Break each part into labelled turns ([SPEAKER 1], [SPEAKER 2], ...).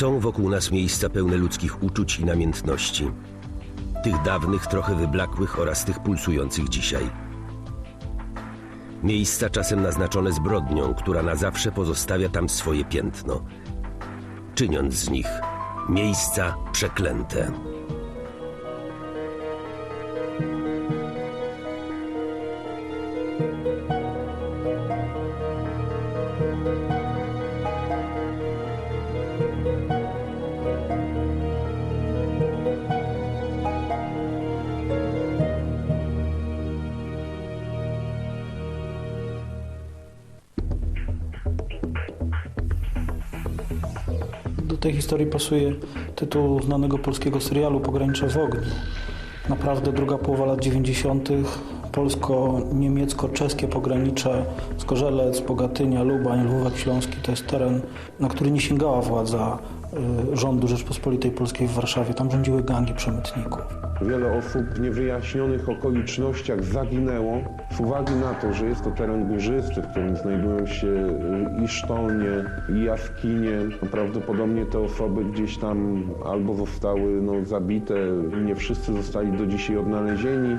[SPEAKER 1] Są wokół nas miejsca pełne ludzkich uczuć i namiętności. Tych dawnych, trochę wyblakłych oraz tych pulsujących dzisiaj. Miejsca czasem naznaczone zbrodnią, która na zawsze pozostawia tam swoje piętno, czyniąc z nich miejsca przeklęte.
[SPEAKER 2] Tej historii pasuje tytuł znanego polskiego serialu Pogranicze w ogniu. Naprawdę druga połowa lat 90. polsko-niemiecko-czeskie pogranicze Zgorzelec, Bogatynia, Lubań, Lwówek Śląski to jest teren, na który nie sięgała władza y, rządu Rzeczpospolitej Polskiej w Warszawie. Tam rządziły gangi przemytników.
[SPEAKER 3] Wiele osób w niewyjaśnionych okolicznościach zaginęło z uwagi na to, że jest to teren górzysty, w którym znajdują się y, i sztolnie, i jaskinie. No, Prawdopodobnie te osoby gdzieś tam albo zostały no, zabite, nie wszyscy zostali do dzisiaj odnalezieni.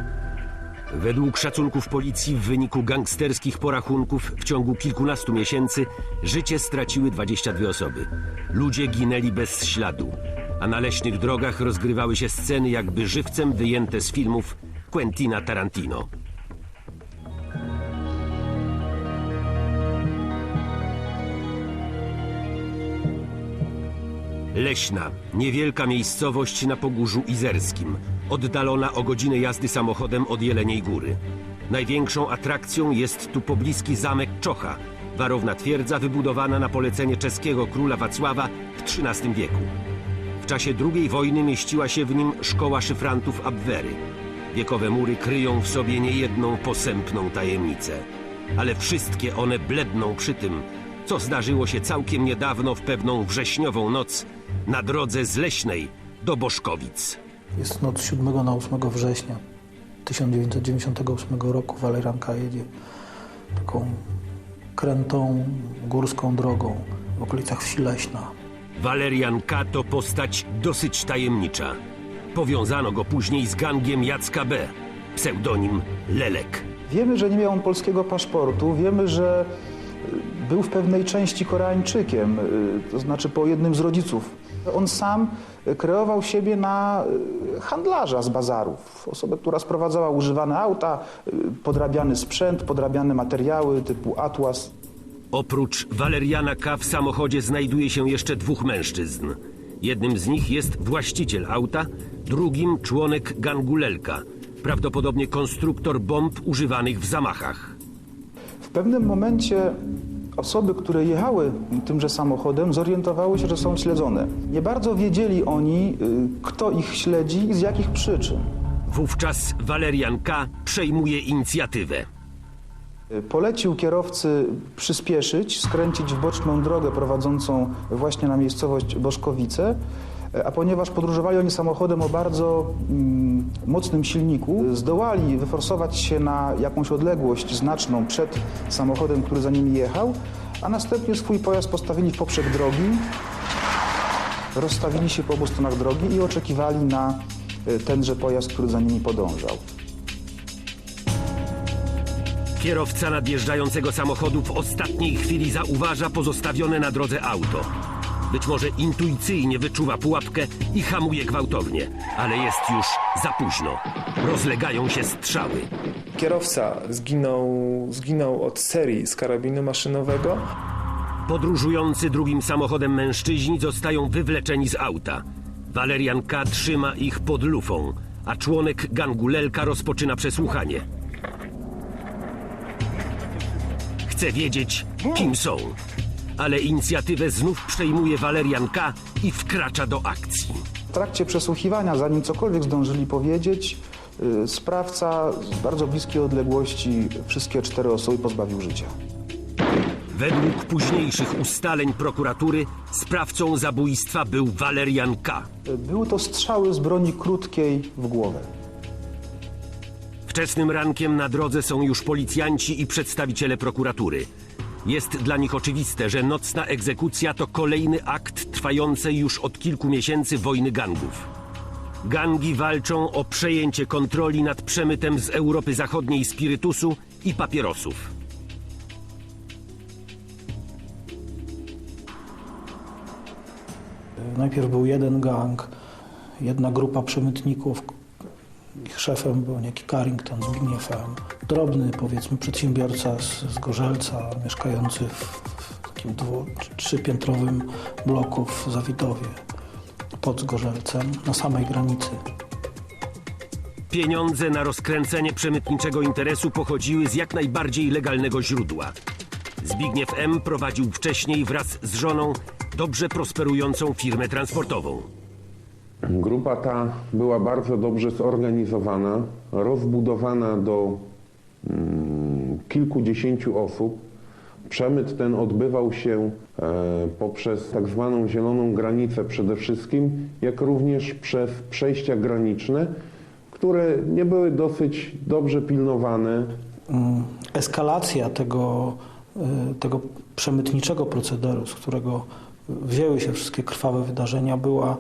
[SPEAKER 1] Według szacunków policji w wyniku gangsterskich porachunków w ciągu kilkunastu miesięcy życie straciły 22 osoby. Ludzie ginęli bez śladu, a na leśnych drogach rozgrywały się sceny jakby żywcem wyjęte z filmów Quentina Tarantino. Leśna, niewielka miejscowość na Pogórzu Izerskim, oddalona o godzinę jazdy samochodem od Jeleniej Góry. Największą atrakcją jest tu pobliski zamek Czocha, warowna twierdza wybudowana na polecenie czeskiego króla Wacława w XIII wieku. W czasie II wojny mieściła się w nim szkoła szyfrantów Abwery. Wiekowe mury kryją w sobie niejedną posępną tajemnicę. Ale wszystkie one bledną przy tym, co zdarzyło się całkiem niedawno w pewną wrześniową noc na drodze z Leśnej do Boszkowic.
[SPEAKER 2] Jest noc 7 na 8 września 1998 roku. Walerianka jedzie taką krętą górską drogą w okolicach wsi Leśna.
[SPEAKER 1] Walerian K. to postać dosyć tajemnicza. Powiązano go później z gangiem Jacka B., pseudonim Lelek.
[SPEAKER 4] Wiemy, że nie miał on polskiego paszportu, wiemy, że y, był w pewnej części Koreańczykiem, y, to znaczy po jednym z rodziców. On sam kreował siebie na y, handlarza z bazarów, osobę, która sprowadzała używane auta, podrabiany sprzęt, podrabiane materiały typu atłas.
[SPEAKER 1] Oprócz Waleriana K. w samochodzie znajduje się jeszcze dwóch mężczyzn. Jednym z nich jest właściciel auta, drugim członek gangu Lelka, prawdopodobnie konstruktor bomb używanych w zamachach.
[SPEAKER 4] W pewnym momencie osoby, które jechały tymże samochodem, zorientowały się, że są śledzone. Nie bardzo wiedzieli oni, y, kto ich śledzi i z jakich przyczyn.
[SPEAKER 1] Wówczas Walerian K. przejmuje inicjatywę.
[SPEAKER 4] Polecił kierowcy przyspieszyć, skręcić w boczną drogę prowadzącą właśnie na miejscowość Boszkowice, a ponieważ podróżowali oni samochodem o bardzo mm, mocnym silniku, zdołali wyforsować się na jakąś odległość znaczną przed samochodem, który za nimi jechał, a następnie swój pojazd postawili w poprzek drogi, rozstawili się po obu stronach drogi i oczekiwali na y, tenże pojazd, który za nimi podążał.
[SPEAKER 1] Kierowca nadjeżdżającego samochodu w ostatniej chwili zauważa pozostawione na drodze auto. Być może intuicyjnie wyczuwa pułapkę i hamuje gwałtownie, ale jest już za późno. Rozlegają się strzały.
[SPEAKER 5] Kierowca zginął, zginął od serii z karabinu maszynowego.
[SPEAKER 1] Podróżujący drugim samochodem mężczyźni zostają wywleczeni z auta. Walerian K. trzyma ich pod lufą, a członek gangu Lelka rozpoczyna przesłuchanie. Chce wiedzieć, kim są. Ale inicjatywę znów przejmuje Walerian K. i wkracza do akcji.
[SPEAKER 4] W trakcie przesłuchiwania, zanim cokolwiek zdążyli powiedzieć, y, sprawca z bardzo bliskiej odległości wszystkie cztery osoby pozbawił życia.
[SPEAKER 1] Według późniejszych ustaleń prokuratury sprawcą zabójstwa był Walerian K.
[SPEAKER 4] Były to strzały z broni krótkiej w głowę.
[SPEAKER 1] Wczesnym rankiem na drodze są już policjanci i przedstawiciele prokuratury. Jest dla nich oczywiste, że nocna egzekucja to kolejny akt trwającej już od kilku miesięcy wojny gangów. Gangi walczą o przejęcie kontroli nad przemytem z Europy Zachodniej spirytusu i papierosów.
[SPEAKER 2] Najpierw był jeden gang, jedna grupa przemytników. Ich szefem był niejaki Carrington Zbigniew M. Drobny, powiedzmy, przedsiębiorca z, z Gorzelca, mieszkający w, w takim dwu, trzypiętrowym bloku w Zawidowie pod Zgorzelcem, na samej granicy.
[SPEAKER 1] Pieniądze na rozkręcenie przemytniczego interesu pochodziły z jak najbardziej legalnego źródła. Zbigniew M. prowadził wcześniej wraz z żoną dobrze prosperującą firmę transportową.
[SPEAKER 3] Grupa ta była bardzo dobrze zorganizowana, rozbudowana do mm, kilkudziesięciu osób. Przemyt ten odbywał się e, poprzez tak zwaną zieloną granicę przede wszystkim, jak również przez przejścia graniczne, które nie były dosyć dobrze pilnowane.
[SPEAKER 2] Mm, Eskalacja tego, y, tego przemytniczego procederu, z którego wzięły się wszystkie krwawe wydarzenia, była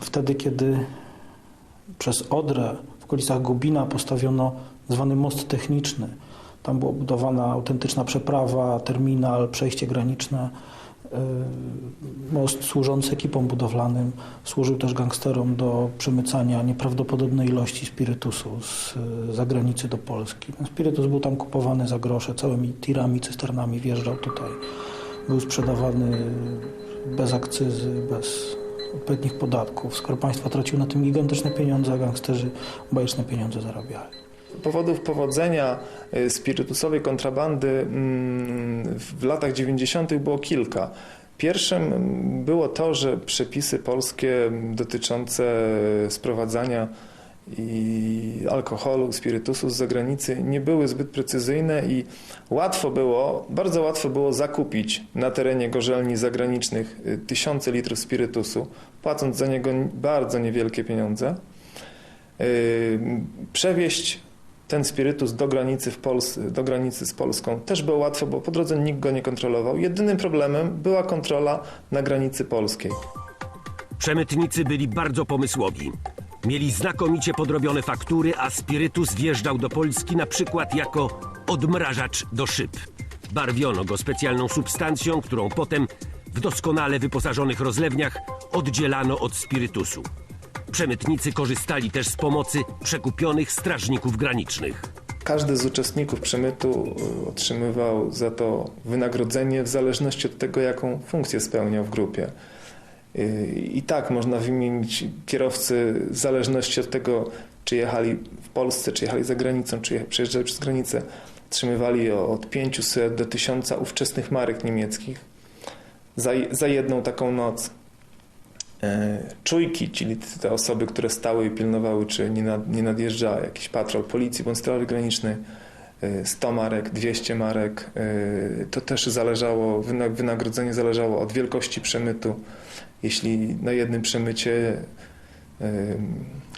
[SPEAKER 2] wtedy, kiedy przez Odrę w okolicach Gubina postawiono zwany most techniczny. Tam była budowana autentyczna przeprawa, terminal, przejście graniczne. Y, Most służący ekipom budowlanym służył też gangsterom do przemycania nieprawdopodobnej ilości spirytusu z y, zagranicy do Polski. Spirytus był tam kupowany za grosze, całymi tirami, cysternami wjeżdżał tutaj. Był sprzedawany bez akcyzy, bez odpowiednich podatków. Skarb Państwa tracił na tym gigantyczne pieniądze, a gangsterzy bajeczne pieniądze zarabiali.
[SPEAKER 5] Powodów powodzenia y, spirytusowej kontrabandy mm, w latach 90. było kilka. Pierwszym mm, było to, że przepisy polskie dotyczące sprowadzania i alkoholu, spirytusu z zagranicy nie były zbyt precyzyjne i łatwo było, bardzo łatwo było zakupić na terenie gorzelni zagranicznych y, tysiące litrów spirytusu, płacąc za niego bardzo niewielkie pieniądze. Yy, przewieźć ten spirytus do granicy, w Pols- do granicy z Polską też było łatwo, bo po drodze nikt go nie kontrolował. Jedynym problemem była kontrola na granicy polskiej.
[SPEAKER 1] Przemytnicy byli bardzo pomysłowi. Mieli znakomicie podrobione faktury, a spirytus wjeżdżał do Polski na przykład jako odmrażacz do szyb. Barwiono go specjalną substancją, którą potem w doskonale wyposażonych rozlewniach oddzielano od spirytusu. Przemytnicy korzystali też z pomocy przekupionych strażników granicznych.
[SPEAKER 5] Każdy z uczestników przemytu y, otrzymywał za to wynagrodzenie w zależności od tego, jaką funkcję spełniał w grupie. I tak można wymienić kierowcy w zależności od tego, czy jechali w Polsce, czy jechali za granicą, czy je- przejeżdżali przez granicę. Otrzymywali o- od 500 do 1000 ówczesnych marek niemieckich za, za jedną taką noc. E, Czujki, czyli te osoby, które stały i pilnowały, czy nie, nad, nie nadjeżdża jakiś patrol policji bądź straży granicznej, 100 marek, 200 marek. e, To też zależało, wyna- wynagrodzenie zależało od wielkości przemytu. Jeśli na jednym przemycie e,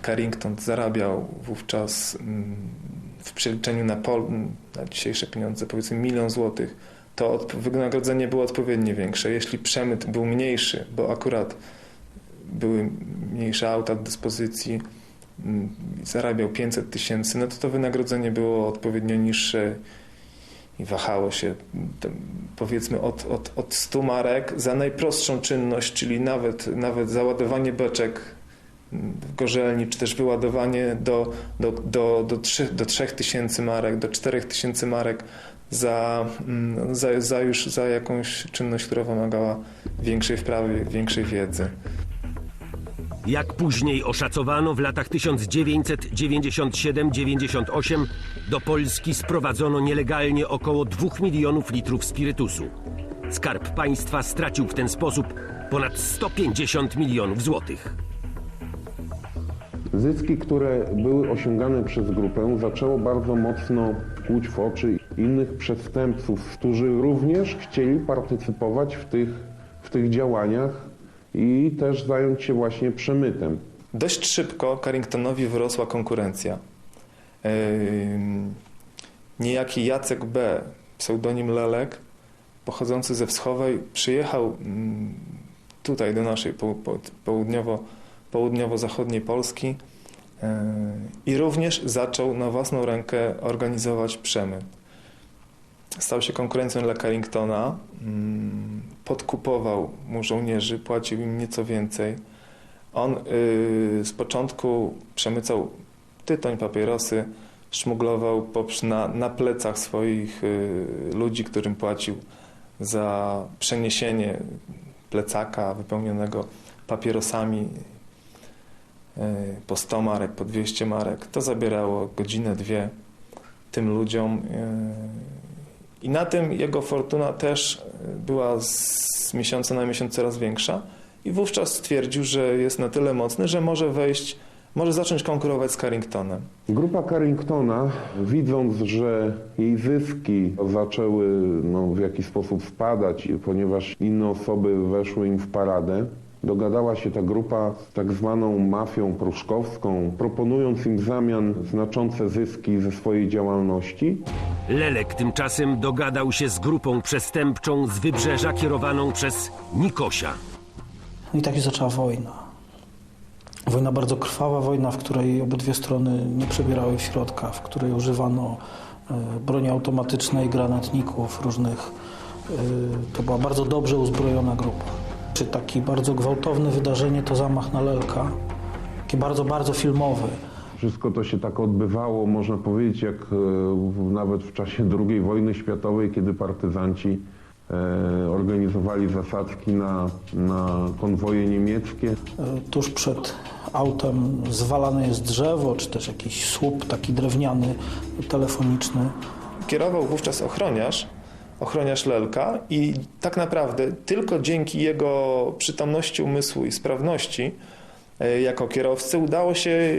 [SPEAKER 5] Carrington zarabiał wówczas mm, w przeliczeniu na, pol, na dzisiejsze pieniądze powiedzmy milion złotych, to od, wynagrodzenie było odpowiednio większe. Jeśli przemyt był mniejszy, bo akurat były mniejsze auta do dyspozycji, zarabiał 500 tysięcy, no to to wynagrodzenie było odpowiednio niższe i wahało się mm, powiedzmy od, od, od 100 marek za najprostszą czynność, czyli nawet, nawet załadowanie beczek mm, w gorzelni, czy też wyładowanie do, do, do, do, 3, do 3000 marek, do 4000 marek za, mm, za, za już za jakąś czynność, która wymagała większej wprawy, większej wiedzy.
[SPEAKER 1] Jak później oszacowano, w latach 1997-98 do Polski sprowadzono nielegalnie około 2 milionów litrów spirytusu. Skarb państwa stracił w ten sposób ponad 150 milionów złotych.
[SPEAKER 3] Zyski, które były osiągane przez grupę, zaczęło bardzo mocno kłuć w oczy innych przestępców, którzy również chcieli partycypować w tych, w tych działaniach i też zająć się właśnie przemytem.
[SPEAKER 5] Dość szybko Carringtonowi wyrosła konkurencja. Niejaki Jacek B., pseudonim Lelek, pochodzący ze Wschowej, przyjechał tutaj do naszej po, po, południowo, południowo-zachodniej Polski e, i również zaczął na własną rękę organizować przemyt. Stał się konkurencją dla Carringtona, podkupował mu żołnierzy, płacił im nieco więcej. On y, z początku przemycał tytoń, papierosy, szmuglował na, na plecach swoich y, ludzi, którym płacił za przeniesienie plecaka wypełnionego papierosami y, po 100 marek, po 200 marek. To zabierało godzinę, dwie tym ludziom. I na tym jego fortuna też y, była z miesiąca na miesiąc coraz większa. I wówczas stwierdził, że jest na tyle mocny, że może wejść, może zacząć konkurować z Carringtonem.
[SPEAKER 3] Grupa Carringtona, widząc, że jej zyski zaczęły no, w jakiś sposób spadać, ponieważ inne osoby weszły im w paradę, dogadała się ta grupa z tak zwaną mafią pruszkowską, proponując im w zamian znaczące zyski ze swojej działalności.
[SPEAKER 1] Lelek tymczasem dogadał się z grupą przestępczą z wybrzeża kierowaną przez Nikosia.
[SPEAKER 2] No i tak się zaczęła wojna. Wojna bardzo krwawa, wojna, w której obydwie strony nie przebierały w środka, w której używano e, broni automatycznej, granatników różnych. E, To była bardzo dobrze uzbrojona grupa. Czy taki bardzo gwałtowne wydarzenie to zamach na Lelka, taki bardzo, bardzo filmowy.
[SPEAKER 3] Wszystko to się tak odbywało, można powiedzieć, jak e, nawet w czasie II wojny światowej, kiedy partyzanci e, organizowali zasadzki na, na konwoje niemieckie.
[SPEAKER 2] E, Tuż przed autem zwalane jest drzewo, czy też jakiś słup taki drewniany, telefoniczny.
[SPEAKER 5] Kierował wówczas ochroniarz, ochroniarz Lelka i tak naprawdę tylko dzięki jego przytomności umysłu i sprawności e, jako kierowcy udało się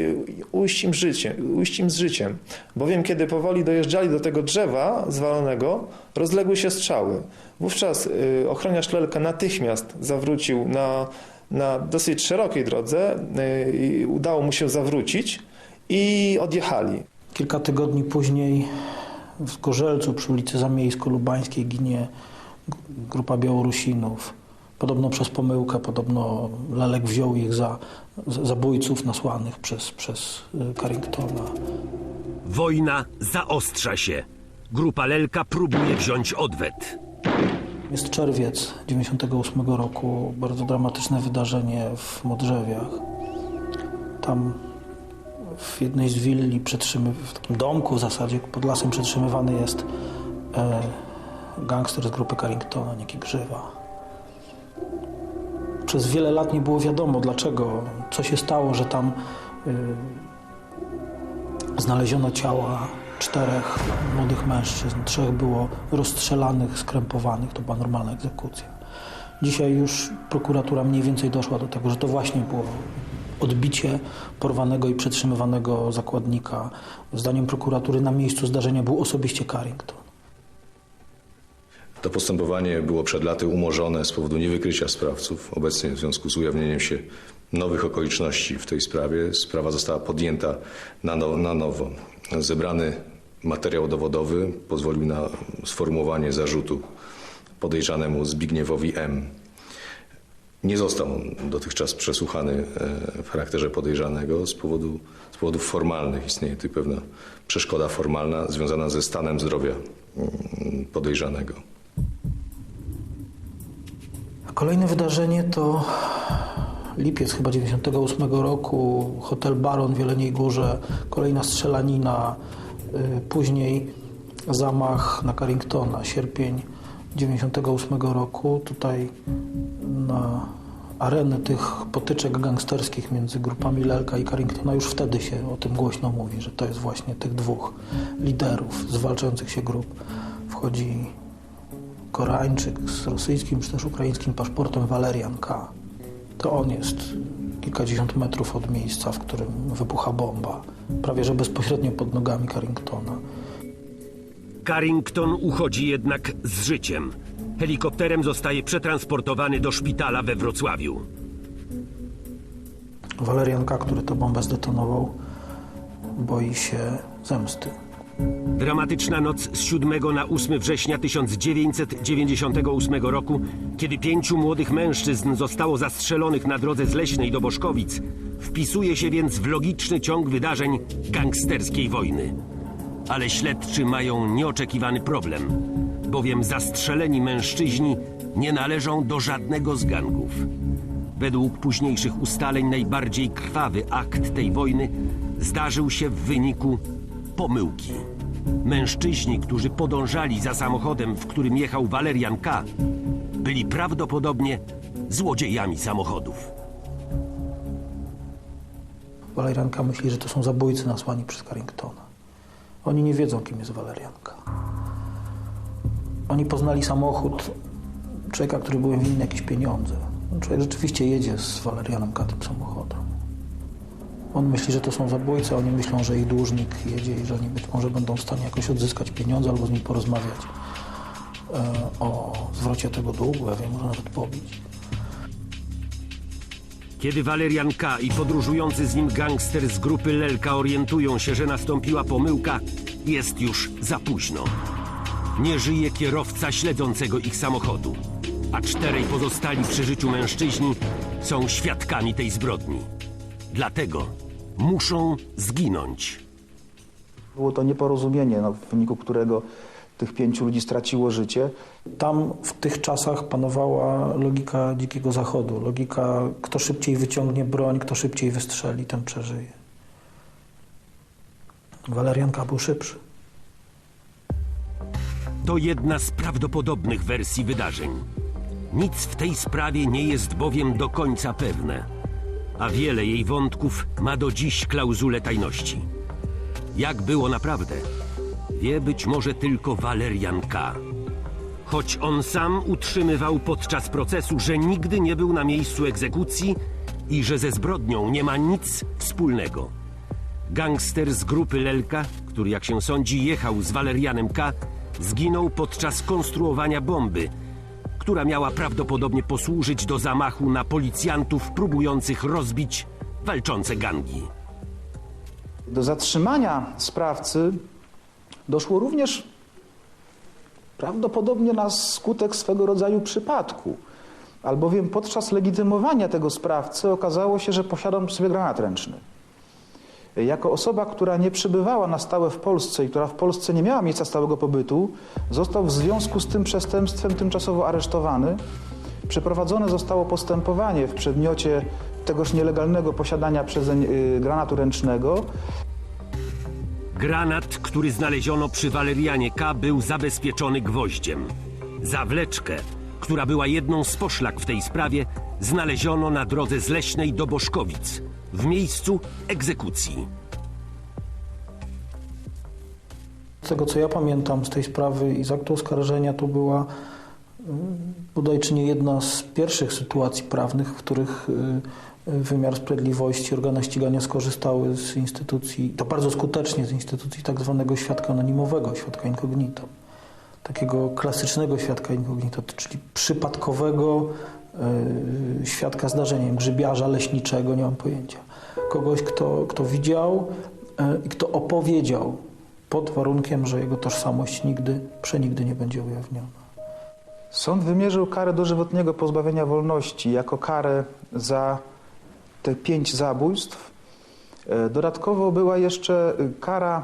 [SPEAKER 5] ujść im, życie, ujść im z życiem. Bowiem kiedy powoli dojeżdżali do tego drzewa zwalonego, rozległy się strzały. Wówczas e, ochroniarz Lelka natychmiast zawrócił na, na dosyć szerokiej drodze, e, udało mu się zawrócić i odjechali.
[SPEAKER 2] Kilka tygodni później w Zgorzelcu przy ulicy Zamiejsko-Lubańskiej ginie grupa Białorusinów. Podobno przez pomyłkę, podobno Lelek wziął ich za za zabójców nasłanych przez, przez y, Carringtona.
[SPEAKER 1] Wojna zaostrza się. Grupa Lelka próbuje wziąć odwet.
[SPEAKER 2] Jest czerwiec 98 roku, bardzo dramatyczne wydarzenie w Modrzewiach. Tam w jednej z willi, przetrzymy, w takim domku w zasadzie, pod lasem przetrzymywany jest e, gangster z grupy Carringtona, niejaki Grzywa. Przez wiele lat nie było wiadomo dlaczego, co się stało, że tam y, znaleziono ciała czterech młodych mężczyzn. Trzech było rozstrzelanych, skrępowanych. To była normalna egzekucja. Dzisiaj już prokuratura mniej więcej doszła do tego, że to właśnie było odbicie porwanego i przetrzymywanego zakładnika. Zdaniem prokuratury na miejscu zdarzenia był osobiście Carrington.
[SPEAKER 6] To postępowanie było przed laty umorzone z powodu niewykrycia sprawców. Obecnie w związku z ujawnieniem się nowych okoliczności w tej sprawie sprawa została podjęta na, no, na nowo. Zebrany materiał dowodowy pozwolił na sformułowanie zarzutu podejrzanemu Zbigniewowi M. Nie został on dotychczas przesłuchany e, w charakterze podejrzanego z, powodu, z powodów formalnych. Istnieje tu pewna przeszkoda formalna związana ze stanem zdrowia mm, podejrzanego.
[SPEAKER 2] Kolejne wydarzenie to lipiec chyba 98 roku, hotel Baron w Jeleniej Górze, kolejna strzelanina, y, później zamach na Carringtona, sierpień 98 roku. Tutaj na arenę tych potyczek gangsterskich między grupami Lelka i Carringtona już wtedy się o tym głośno mówi, że to jest właśnie tych dwóch liderów zwalczających się grup. Wchodzi Koreańczyk z rosyjskim czy też ukraińskim paszportem Walerian K. To on jest kilkadziesiąt metrów od miejsca, w którym wybucha bomba, prawie że bezpośrednio pod nogami Carringtona.
[SPEAKER 1] Carrington uchodzi jednak z życiem. Helikopterem zostaje przetransportowany do szpitala we Wrocławiu.
[SPEAKER 2] Walerian K., który tę bombę zdetonował, boi się zemsty.
[SPEAKER 1] Dramatyczna noc z 7 na 8 września 1998 roku, kiedy pięciu młodych mężczyzn zostało zastrzelonych na drodze z Leśnej do Boszkowic, wpisuje się więc w logiczny ciąg wydarzeń gangsterskiej wojny. Ale śledczy mają nieoczekiwany problem, bowiem zastrzeleni mężczyźni nie należą do żadnego z gangów. Według późniejszych ustaleń najbardziej krwawy akt tej wojny zdarzył się w wyniku pomyłki. Mężczyźni, którzy podążali za samochodem, w którym jechał Walerian K., byli prawdopodobnie złodziejami samochodów.
[SPEAKER 2] Walerianka myśli, że to są zabójcy nasłani przez Carringtona. Oni nie wiedzą, kim jest Walerianka. Oni poznali samochód człowieka, który był winny jakieś pieniądze. Człowiek rzeczywiście jedzie z Walerianem K. tym samochodem. On myśli, że to są zabójcy, oni myślą, że ich dłużnik jedzie i że oni być może będą w stanie jakoś odzyskać pieniądze albo z nim porozmawiać e, o zwrocie tego długu, ja wiem, może nawet pobić.
[SPEAKER 1] Kiedy Walerian K. i podróżujący z nim gangster z grupy Lelka orientują się, że nastąpiła pomyłka, jest już za późno. Nie żyje kierowca śledzącego ich samochodu, a czterej pozostali przy życiu mężczyźni są świadkami tej zbrodni. Dlatego muszą zginąć.
[SPEAKER 4] Było to nieporozumienie, no, w wyniku którego tych pięciu ludzi straciło życie.
[SPEAKER 2] Tam w tych czasach panowała logika dzikiego zachodu. Logika, kto szybciej wyciągnie broń, kto szybciej wystrzeli, ten przeżyje. Walerianka był szybszy.
[SPEAKER 1] To jedna z prawdopodobnych wersji wydarzeń. Nic w tej sprawie nie jest bowiem do końca pewne, a wiele jej wątków ma do dziś klauzulę tajności. Jak było naprawdę, wie być może tylko Walerian K. Choć on sam utrzymywał podczas procesu, że nigdy nie był na miejscu egzekucji i że ze zbrodnią nie ma nic wspólnego. Gangster z grupy Lelka, który jak się sądzi jechał z Walerianem K., zginął podczas konstruowania bomby, która miała prawdopodobnie posłużyć do zamachu na policjantów próbujących rozbić walczące gangi.
[SPEAKER 4] Do zatrzymania sprawcy doszło również prawdopodobnie na skutek swego rodzaju przypadku, albowiem podczas legitymowania tego sprawcy okazało się, że posiadał przy sobie granat ręczny. Jako osoba, która nie przebywała na stałe w Polsce i która w Polsce nie miała miejsca stałego pobytu, został w związku z tym przestępstwem tymczasowo aresztowany. Przeprowadzone zostało postępowanie w przedmiocie tegoż nielegalnego posiadania przezeń y, granatu ręcznego.
[SPEAKER 1] Granat, który znaleziono przy Walerianie K., był zabezpieczony gwoździem. Zawleczkę, która była jedną z poszlak w tej sprawie, znaleziono na drodze z Leśnej do Boszkowic, w miejscu egzekucji.
[SPEAKER 2] Z tego, co ja pamiętam z tej sprawy i z aktu oskarżenia, to była y, bodaj czy nie jedna z pierwszych sytuacji prawnych, w których y, wymiar sprawiedliwości, organy ścigania skorzystały z instytucji, to bardzo skutecznie z instytucji tak zwanego świadka anonimowego, świadka incognito. Takiego klasycznego świadka incognito, czyli przypadkowego y, świadka zdarzenia, grzybiarza leśniczego, nie mam pojęcia. Kogoś, kto, kto widział y, i kto opowiedział pod warunkiem, że jego tożsamość nigdy, przenigdy nie będzie ujawniona.
[SPEAKER 4] Sąd wymierzył karę dożywotniego pozbawienia wolności jako karę za te pięć zabójstw. E, Dodatkowo była jeszcze y, kara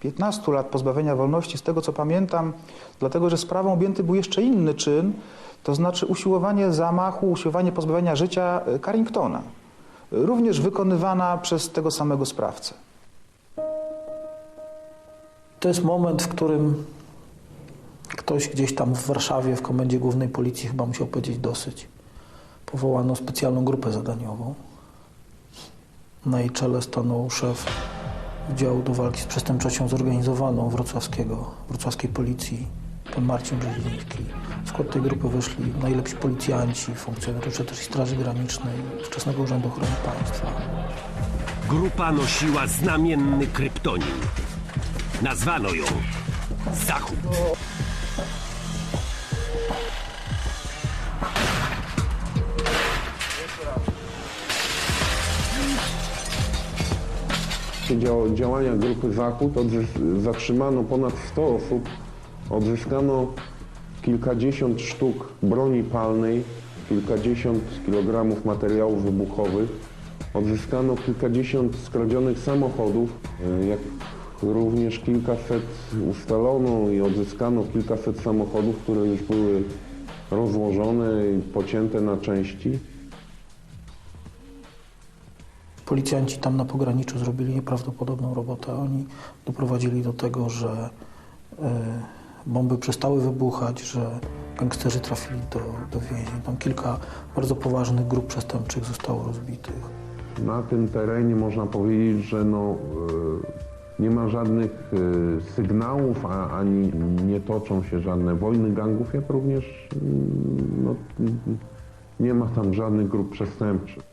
[SPEAKER 4] 15 lat pozbawienia wolności, z tego co pamiętam, dlatego że sprawą objęty był jeszcze inny czyn, to znaczy usiłowanie zamachu, usiłowanie pozbawienia życia y, Carringtona, również wykonywana przez tego samego sprawcę.
[SPEAKER 2] To jest moment, w którym ktoś gdzieś tam w Warszawie, w Komendzie Głównej Policji chyba musiał powiedzieć dosyć. Powołano specjalną grupę zadaniową. Na jej czele stanął szef Wydziału do walki z przestępczością zorganizowaną wrocławskiego, wrocławskiej policji, pan Marcin Brzeziński. W skład tej grupy weszli najlepsi policjanci, funkcjonariusze też Straży Granicznej, wczesnego Urzędu Ochrony Państwa.
[SPEAKER 1] Grupa nosiła znamienny kryptonim. Nazwano ją Zachód.
[SPEAKER 3] Trakcie dzia- działania grupy Zachód zatrzymano ponad 100 osób, odzyskano kilkadziesiąt sztuk broni palnej, kilkadziesiąt kilogramów materiałów wybuchowych, odzyskano kilkadziesiąt skradzionych samochodów, e, jak również kilkaset ustalono i odzyskano kilkaset samochodów, które już były rozłożone i pocięte na części.
[SPEAKER 2] Policjanci tam na pograniczu zrobili nieprawdopodobną robotę. Oni doprowadzili do tego, że e, bomby przestały wybuchać, że gangsterzy trafili do, do więzień. Tam kilka bardzo poważnych grup przestępczych zostało rozbitych.
[SPEAKER 3] Na tym terenie można powiedzieć, że no, e, nie ma żadnych e, sygnałów, a, ani nie toczą się żadne wojny gangów, jak również mm, no, nie ma tam żadnych grup przestępczych.